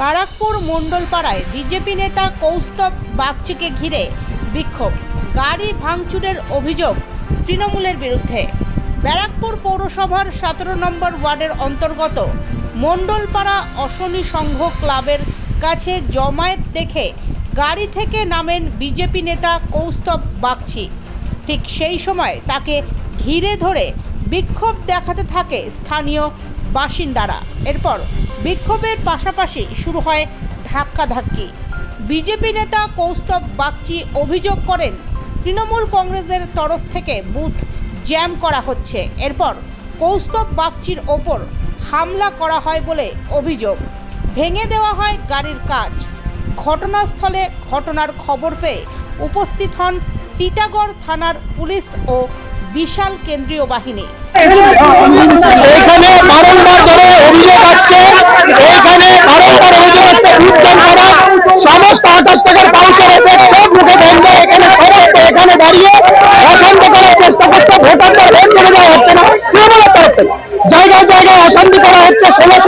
Barrackpore মণ্ডলপাড়ায় BJP নেতা কৌস্তব বাগচিকে ঘিরে বিক্ষোভ। গাড়ি ভাঙচুরের অভিযোগ তৃণমূলের বিরুদ্ধে। ব্যারাকপুর পৌরসভার সতেরো নম্বর ওয়ার্ডের অন্তর্গত মণ্ডলপাড়া অশনি সংঘ ক্লাবের কাছে জমায়েত দেখে গাড়ি থেকে নামেন বিজেপি নেতা কৌস্তব বাগচি। ঠিক সেই সময় তাকে ঘিরে ধরে বিক্ষোভ দেখাতে থাকে স্থানীয় বাসিন্দারা। এরপর বিক্ষোভের পাশাপাশি শুরু হয় ধাক্কাধাক্কি। বিজেপি নেতা কৌস্তব বাগচি অভিযোগ করেন, তৃণমূল কংগ্রেসের তরফ থেকে বুথ জ্যাম করা হচ্ছে। এরপর কৌস্তব বাগচির ওপর হামলা করা হয় বলে অভিযোগ। ভেঙে দেওয়া হয় গাড়ির কাজ। ঘটনাস্থলে ঘটনার খবর পেয়ে উপস্থিত হন টিটাগড় থানার পুলিশ ও বিশাল কেন্দ্রীয় বাহিনী। পঞ্চাশ টাকার পাউচারে সব মুখে বন্ধ এখানে এখানে দাঁড়িয়ে অশান্ত করার চেষ্টা করছে, ভোটারদের ভোট করে দেওয়া হচ্ছে না। তৃণমূলের তরফ জায়গায় জায়গায় অশান্তি করা হচ্ছে ষোলোশো